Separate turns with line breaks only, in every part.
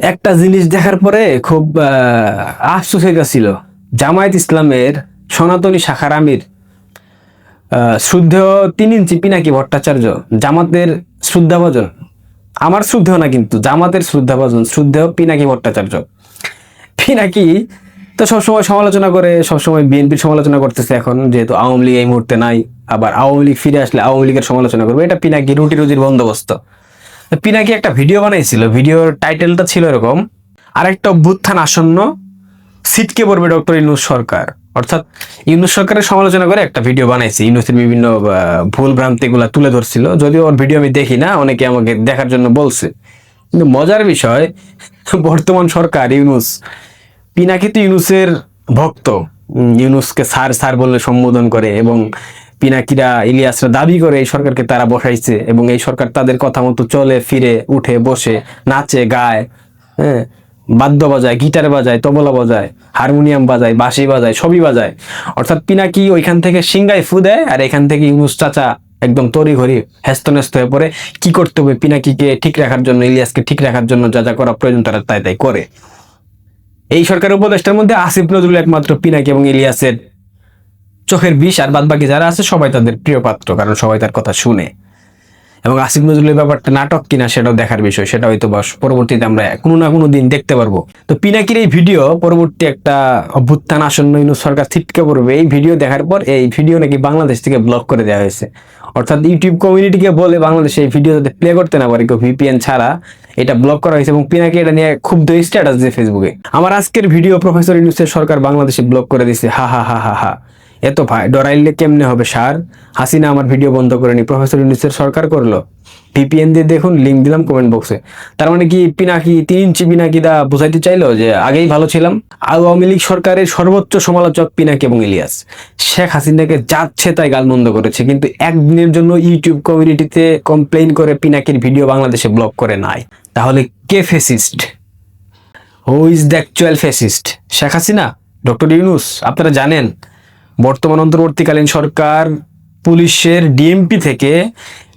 একটা জিনিস দেখার পরে খুব আফসোস হয়ে গেছিল। জামায়াত ইসলামের সনাতনী শাখার আমির শ্রদ্ধেয় তিন ইঞ্চি পিনাকি ভট্টাচার্য, জামাতের শ্রদ্ধাভাজন। আমার শ্রদ্ধেয় না কিন্তু, জামাতের শ্রদ্ধাভাজন, শ্রদ্ধেয় পিনাকি ভট্টাচার্য। পিনাকি তো সবসময় সমালোচনা করে, সবসময় বিএনপির সমালোচনা করতেছে এখন, যেহেতু আওয়ামী লীগ এই মুহূর্তে নাই। আবার আওয়ামী লীগ ফিরে আসলে আওয়ামী লীগের সমালোচনা করবে। এটা পিনাকি রুটি রুজির বন্দোবস্ত। পিনাকি একটা ভিডিও বানাইছিল, ভিডিওর টাইটেলটা ছিল এরকম, আরেকটা অভ্যুত্থান আসন্ন সিটকে পড়বে ডক্টর ইউনুস সরকার। অর্থাৎ ইউনুস সরকারের সমালোচনা করে একটা ভিডিও বানাইছে, ইউনুসের বিভিন্ন ভুল ভ্রান্তিগুলা তুলে ধরছিল। যদিও ওর ভিডিও আমি দেখি না, অনেকে আমাকে দেখার জন্য বলছে। কিন্তু মজার বিষয়, বর্তমান সরকার ইউনুস, পিনাকি তো ইউনুসের ভক্ত। ইউনুসকে স্যার স্যার বলে সম্বোধন করে এবং পিনাকিরা ইলিয়াসরা দাবি করে এই সরকারকে তারা বসাইছে এবং এই সরকার তাদের কথা মতো চলে, ফিরে, উঠে, বসে, নাচে, গায় হ্যাঁ? বাদ্য বাজায়, গিটার বাজায়, তবলা বাজায়, হারমোনিয়াম বাজায়, বাঁশি বাজায়, সবই বাজায়। অর্থাৎ পিনাকি ওইখান থেকে সিংগায় ফু দেয় আর এখান থেকে ইউনুস চাচা একদম তরি ঘড়ি হ্যাস্তন্যস্ত হয়ে পড়ে। কি করতে হবে পিনাকিকে ঠিক রাখার জন্য, ইলিয়াসকে ঠিক রাখার জন্য যা যা করা প্রয়োজন তারা তাই তাই করে। এই সরকারের উপদেষ্টার মধ্যে আসিফ নজরুল একমাত্র পিনাকি এবং ইলিয়াসের চোখের বিষ আর বাদ বাকি যারা আছে, সবাই তাদের প্রিয় পাত্র, কারণ সবাই তার কথা শুনে। এবং আসিফ নজরুলের ব্যাপারটা নাটক কিনা সেটাও দেখার বিষয়, সেটা হয়তো বাস পরবর্তীতে আমরা কোনো না কোনো দিন দেখতে পারব। তো পিনাকির এই ভিডিও, পরবর্তী একটা অভ্যুত্থান আসন্ন ইউনুস সরকার ছিটকে পড়বে, এই ভিডিও দেখার পর এই ভিডিও নাকি বাংলাদেশ থেকে ব্লক করে দেওয়া হয়েছে। অর্থাৎ ইউটিউব কমিউনিটিকে বলে বাংলাদেশে এই ভিডিও যাতে প্লে করতে না পারে, কেউ ভিপিএন ছাড়া এটা ব্লক করা হয়েছে এবং পিনাকি এটা নিয়ে খুব স্ট্যাটাস দিয়ে ফেসবুকে আমার আজকের ভিডিও প্রফেসর ইউনুসের সরকার বাংলাদেশে ব্লক করে দিছে হা হা হা হা হা। এত ভাই ডরাইলে কেমনে হবে সার হাসিনা আমার ভিডিও বন্ধ করেনি, প্রফেসর ইউনুসের সরকার করল। ভিপিএন দিয়ে দেখুন লিঙ্ক দিলাম কমেন্ট বক্সে তার মানে কি পিনাকি, তিন ইঞ্চি পিনাকি দা বোঝাইতে চাইলো যে আগেই ভালো ছিলাম? আওয়ামী লীগ সরকারের সর্বোচ্চ সমালোচক পিনাকি এবং ইলিয়াস। শেখ হাসিনাকে যাচ্ছে তাই গাল গালমন্দ করেছে, কিন্তু একদিনের জন্য ইউটিউব কমিউনিটিতে কমপ্লেইন করে পিনাকির ভিডিও বাংলাদেশে ব্লক করে নাই। তাহলে কে fascist who is the actual fascist Sheikh Hasina? Doctor Yunus, আপনারা জানেন? বর্তমান অন্তর্বর্তীকালীন সরকার পুলিশের ডিএমপি থেকে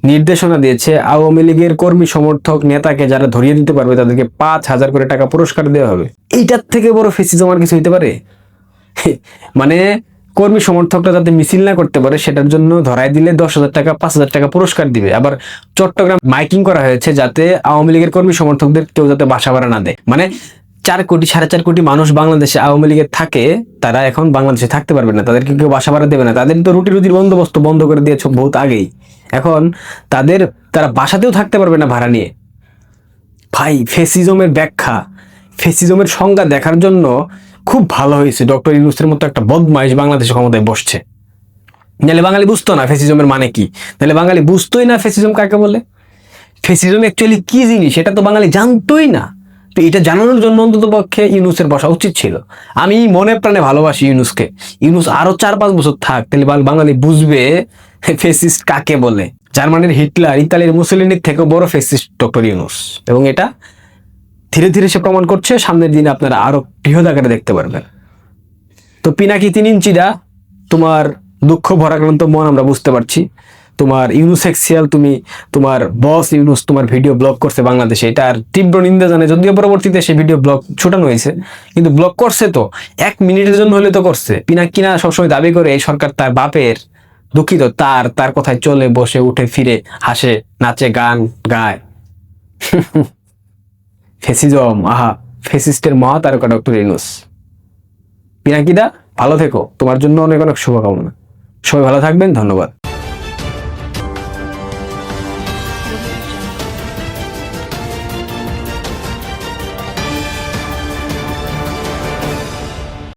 নির্দেশনা দিয়েছে, আওয়ামী লীগের কর্মী সমর্থক নেতাকে যারা ধরিয়ে দিতে পারবে, তাদেরকে পাঁচ হাজার করে টাকা পুরস্কার দেওয়া হবে। এইটার থেকে বড় ফেসি আর কিছু হইতে পারে? মানে কর্মী সমর্থকরা যাতে মিছিল না করতে পারে, সেটার জন্য ধরাই দিলে দশ হাজার টাকা, পাঁচ হাজার টাকা পুরস্কার দিবে। আবার চট্টগ্রাম মাইকিং করা হয়েছে যাতে আওয়ামী লীগের কর্মী সমর্থকদের কেউ যাতে বাসা ভাড়া না দেয়। মানে চার কোটি, সাড়ে চার কোটি মানুষ বাংলাদেশে আওয়ামী লীগের থাকে, তারা এখন বাংলাদেশে থাকতে পারবে না। তাদেরকে কেউ বাসা ভাড়া দেবে না। তাদের তো রুটি রুটির বন্দোবস্ত বন্ধ করে দিয়েছে বহুত আগেই। এখন তাদের, তারা বাসাতেও থাকতে পারবে না ভাড়া নিয়ে। ভাই, ফেসিজমের ব্যাখ্যা, ফেসিজমের সংজ্ঞা দেখার জন্য খুব ভালো হয়েছে। ডক্টর ইউনুসের মতো একটা বদমাইশ বাংলাদেশে ক্ষমতায় বসছে। নাহলে বাঙালি বুঝতো না ফেসিজমের মানে কি? নাহলে বাঙালি বুঝতোই না ফেসিজম কাকে বলে? ফেসিজম অ্যাকচুয়ালি কি জিনিস? সেটা তো বাঙালি জানতোই না। তো এটা জানানোর জন্য অন্তত পক্ষে ইউনুসের বসা উচিত ছিল। আমি মনে প্রাণে ভালোবাসি ইউনুসকে। ইউনুস আরও চার পাঁচ বছর থাক, তাহলে বাঙালি বুঝবে ফেসিস্ট কাকে বলে। জার্মানির হিটলার, ইতালির মুসলিনের থেকেও বড় ফেসিস্ট ডক্টর ইউনুস। এবং এটা ধীরে ধীরে সে প্রমাণ করছে, সামনের দিনে আপনারা আরও বৃহৎ আকারে দেখতে পারবেন। তো পিনাকি তিন ইঞ্চিদা তোমার দুঃখ ভরাক্রান্ত মন আমরা বুঝতে পারছি। তোমার ইউনুসেক্সিয়াল তুমি, তোমার বস ইউনুস তোমার ভিডিও ব্লক করছে বাংলাদেশে। এটার তীব্র নিন্দা জানে যদিও পরবর্তীতে সেই ভিডিও ব্লক ছুটানো হয়েছে, কিন্তু ব্লক করছে তো। এক মিনিটের জন্য হলে তো করছে। পিনাকিনা সবসময় দাবি করে, এই সরকার তার বাপের দুঃখিত। তার তার কথায় চলে, বসে, উঠে, ফিরে, হাসে, নাচে, গান, গায়। ফেসিজম, আহা, ফেসিস্টের মহাতারকা ডক্টর ইউনুস। পিনাকিদা, ভালো থেকো। তোমার জন্য অনেক অনেক শুভকামনা। সবাই ভালো থাকবেন, ধন্যবাদ।